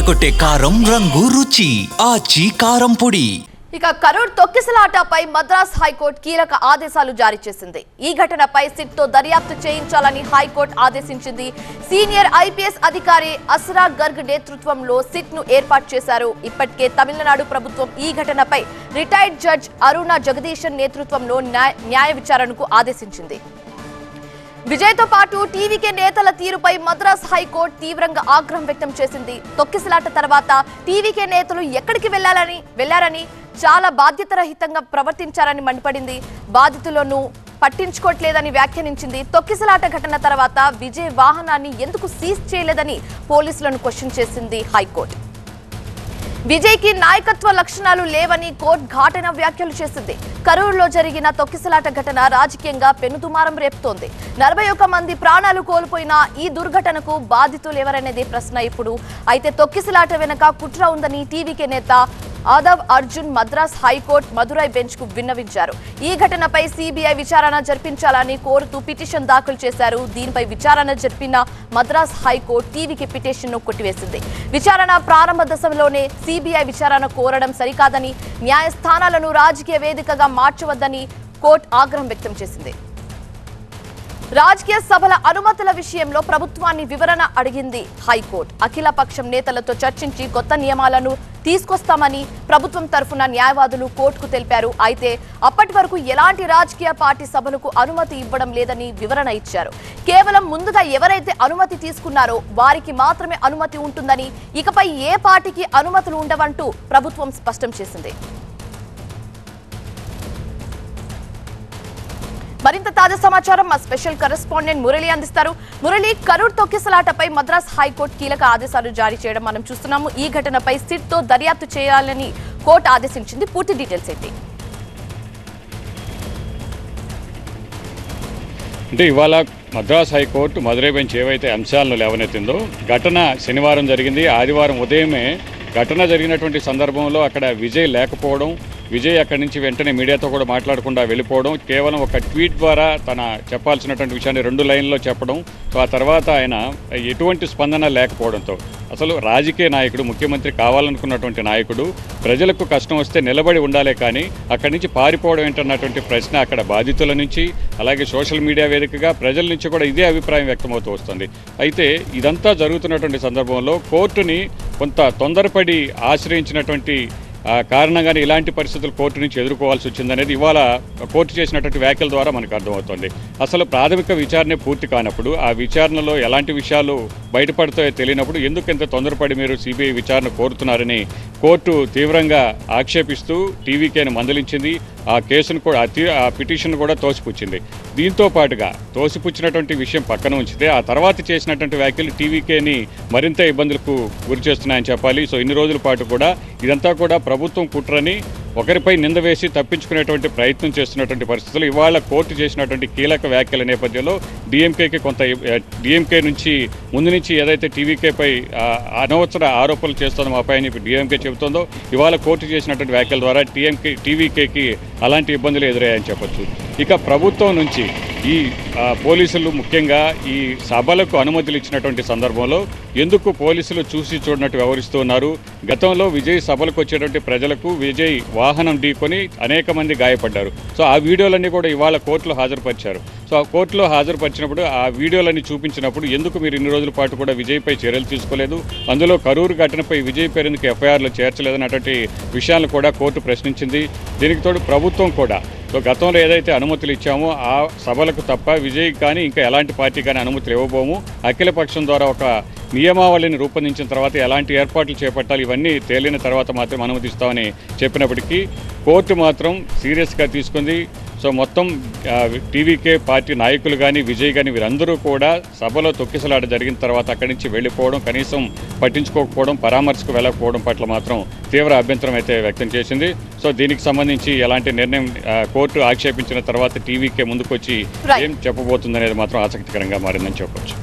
అదరగొట్టే కారం రంగు రుచి ఆచి కారం పొడి. ఇక కరూర్ తొక్కిసలాటపై మద్రాస్ హైకోర్టు కీలక ఆదేశాలు జారీ చేసింది. ఈ ఘటనపై సిట్తో దర్యాప్తు చేయించాలని హైకోర్టు ఆదేశించింది. సీనియర్ ఐపీఎస్ అధికారి అస్రా గర్గ్ నేతృత్వంలో సిట్ను ఏర్పాటు చేశారు. ఇప్పటికే తమిళనాడు ప్రభుత్వం ఈ ఘటనపై రిటైర్డ్ జడ్జ్ అరుణ జగదీశన్ నేతృత్వంలో న్యాయ న్యాయ విచారణకు ఆదేశించింది. విజయ్తో పాటు టీవీకే నేతల తీరుపై మద్రాస్ హైకోర్టు తీవ్రంగా ఆగ్రహం వ్యక్తం చేసింది. తొక్కిసలాట తర్వాత టీవీకే నేతలు ఎక్కడికి వెళ్ళాలని వెళ్ళారని చాలా బాధ్యతరహితంగా ప్రవర్తించారని మండిపడింది. బాధితులను పట్టించుకోవట్లేదని వ్యాఖ్యానించింది. తొక్కిసలాట ఘటన తర్వాత విజయ్ వాహనాన్ని ఎందుకు సీజ్ చేయలేదని పోలీసులను క్వశ్చన్ చేసింది హైకోర్టు. విజయ్కి నాయకత్వ లక్షణాలు లేవని కోర్టు ఘాటైన వ్యాఖ్యలు చేసింది. కరూరులో జరిగిన తొక్కిసలాట ఘటన రాజకీయంగా పెనుదుమారం రేపుతోంది. నలభై ఒక్క మంది ప్రాణాలు కోల్పోయిన ఈ దుర్ఘటనకు బాధితులు ఎవరనేది ప్రశ్న ఇప్పుడు. అయితే తొక్కిసలాట వెనక కుట్ర ఉందని టీవీకే నేత ఆదవ్ అర్జున్ మద్రాస్ హైకోర్టు మదురై బెంచ్కు విన్నవించారు. ఈ ఘటనపై సిబిఐ విచారణ జరిపించాలని కోరుతూ పిటిషన్ దాఖలు చేశారు. దీనిపై విచారణ జరిపిన మద్రాస్ హైకోర్టు టీవీకి పిటిషన్ను కొట్టివేసింది. విచారణ ప్రారంభ దశలోనే సిబిఐ విచారణ కోరడం సరికాదని న్యాయస్థానాలను రాజకీయ వేదికగా మార్చవద్దని కోర్టు ఆగ్రహం వ్యక్తం చేసింది. రాజకీయ సభల అనుమతుల విషయంలో ప్రభుత్వాన్ని వివరణ అడిగింది హైకోర్టు. అఖిలపక్షం నేతలతో చర్చించి కొత్త నియమాలను తీసుకొస్తామని ప్రభుత్వం తరఫున న్యాయవాదులు కోర్టుకు తెలిపారు. అయితే అప్పటి వరకు ఎలాంటి రాజకీయ పార్టీ సభలకు అనుమతి ఇవ్వడం లేదని వివరణ ఇచ్చారు. కేవలం ముందుగా ఎవరైతే అనుమతి తీసుకున్నారో వారికి మాత్రమే అనుమతి ఉంటుందని ఇకపై ఏ పార్టీకి అనుమతులు ఉండవంటూ ప్రభుత్వం స్పష్టం చేసింది. మరింత తాజా సమాచారం మా స్పెషల్ కరెస్పాండెంట్ మురళి అందిస్తారు. మురళి కరూర్ తొక్కిసలాటపై మద్రాస్ హైకోర్టు కీలక ఆదేశాలు జారీ చేయడం మనం చూస్తున్నాము. ఈ ఘటనపై సిట్తో దర్యాప్తు చేయాలని కోర్టు ఆదేశించింది. పూర్తి డీటెయిల్స్ ఏంటి అంటే ఇవాళ మద్రాస్ హైకోర్టు మదురై బెంచ్ ఏవైతే అంశాలను లేవనెత్తిందో ఘటన శనివారం జరిగింది. ఆదివారం ఉదయమే ఘటన జరిగినటువంటి సందర్భంలో అక్కడ విజయ్ లేకపోవడం విజయ్ అక్కడి నుంచి వెంటనే మీడియాతో కూడా మాట్లాడకుండా వెళ్ళిపోవడం కేవలం ఒక ట్వీట్ ద్వారా తన చెప్పాల్సినటువంటి విషయాన్ని రెండు లైన్లో చెప్పడం సో ఆ తర్వాత ఆయన ఎటువంటి స్పందన లేకపోవడంతో. అసలు రాజకీయ నాయకుడు ముఖ్యమంత్రి కావాలనుకున్నటువంటి నాయకుడు ప్రజలకు కష్టం వస్తే నిలబడి ఉండాలే కానీ అక్కడి నుంచి పారిపోవడం ఏంటన్నటువంటి ప్రశ్న అక్కడ బాధితుల నుంచి అలాగే సోషల్ మీడియా వేదికగా ప్రజల నుంచి కూడా ఇదే అభిప్రాయం వ్యక్తమవుతూ వస్తుంది. అయితే ఇదంతా జరుగుతున్నటువంటి సందర్భంలో కోర్టుని కొంత తొందరపడి ఆశ్రయించినటువంటి కారణంగానే ఇలాంటి పరిస్థితులు కోర్టు నుంచి ఎదుర్కోవాల్సి వచ్చిందనేది ఇవాళ కోర్టు చేసినటువంటి వ్యాఖ్యల ద్వారా మనకు అర్థమవుతుంది. అసలు ప్రాథమిక విచారణ పూర్తి కానప్పుడు ఆ విచారణలో ఎలాంటి విషయాలు బయటపడతాయో తెలియనప్పుడు ఎందుకు ఇంత తొందరపడి మీరు సిబిఐ విచారణ కోరుతున్నారని కోర్టు తీవ్రంగా ఆక్షేపిస్తూ టీవీకేను మందలించింది. ఆ కేసును కూడా ఆ పిటిషన్ కూడా తోసిపుచ్చింది. దీంతో పాటుగా తోసిపుచ్చినటువంటి విషయం పక్కన ఉంచితే ఆ తర్వాత చేసినటువంటి వ్యాఖ్యలు టీవీకేని మరింత ఇబ్బందులకు గురి చేస్తున్నాయని చెప్పాలి. సో ఇన్ని రోజుల పాటు కూడా ఇదంతా కూడా ప్రభుత్వం కుట్రని ఒకరిపై నింద వేసి తప్పించుకునేటువంటి ప్రయత్నం చేస్తున్నటువంటి పరిస్థితులు. ఇవాళ కోర్టు చేసినటువంటి కీలక వ్యాఖ్యల నేపథ్యంలో డిఎంకేకి కొంత డిఎంకే నుంచి ముందు నుంచి ఏదైతే టీవీకేపై అనవసర ఆరోపణలు చేస్తుందో మాపై డిఎంకే చెబుతుందో ఇవాళ కోర్టు చేసినటువంటి వ్యాఖ్యల ద్వారా టీఎంకే టీవీకేకి అలాంటి ఇబ్బందులు ఎదురయ్యాయని చెప్పొచ్చు. ఇక ప్రభుత్వం నుంచి ఈ పోలీసులు ముఖ్యంగా ఈ సభలకు అనుమతులు ఇచ్చినటువంటి సందర్భంలో ఎందుకు పోలీసులు చూసి చూడనట్టు వ్యవహరిస్తున్నారు గతంలో విజయ్ సభలకు వచ్చేటువంటి ప్రజలకు విజయ్ వాహనం ఢీకొని అనేక మంది గాయపడ్డారు. సో ఆ వీడియోలన్నీ కూడా ఇవాళ కోర్టులో హాజరుపరిచారు. సో ఆ కోర్టులో హాజరుపరిచినప్పుడు ఆ వీడియోలన్నీ చూపించినప్పుడు ఎందుకు మీరు ఇన్ని రోజుల పాటు కూడా విజయ్పై చర్యలు తీసుకోలేదు? అందులో కరూరు ఘటనపై విజయ్ పేరెందుకు ఎఫ్ఐఆర్లు ఎఫ్ఐఆర్లో చేర్చలేదన్నటువంటి విషయాలను కూడా కోర్టు ప్రశ్నించింది. దీనికి తోడు ప్రభుత్వం కూడా. సో గతంలో ఏదైతే అనుమతులు ఇచ్చామో ఆ సభలకు తప్ప విజయ్ కానీ ఇంకా ఎలాంటి పార్టీ కానీ అనుమతులు ఇవ్వబోము. అఖిల పక్షం ద్వారా ఒక నియమావళిని రూపొందించిన తర్వాత ఎలాంటి ఏర్పాట్లు చేపట్టాలి ఇవన్నీ తేలిన తర్వాత మాత్రం అనుమతిస్తామని చెప్పినప్పటికీ కోర్టు మాత్రం సీరియస్గా తీసుకుంది. సో మొత్తం టీవీకే పార్టీ నాయకులు కానీ విజయ్ కానీ వీరందరూ కూడా సభలో తొక్కిసలాట జరిగిన తర్వాత అక్కడి నుంచి వెళ్ళిపోవడం కనీసం పట్టించుకోకపోవడం పరామర్శకు వెళ్ళకపోవడం పట్ల మాత్రం తీవ్ర అభ్యంతరం అయితే వ్యక్తం చేసింది సో దీనికి సంబంధించి ఎలాంటి నిర్ణయం కోర్టు ఆక్షేపించిన తర్వాత టీవీకే ముందుకొచ్చి. ఏం చెప్పబోతుందనేది మాత్రం ఆసక్తికరంగా మారిందని చెప్పొచ్చు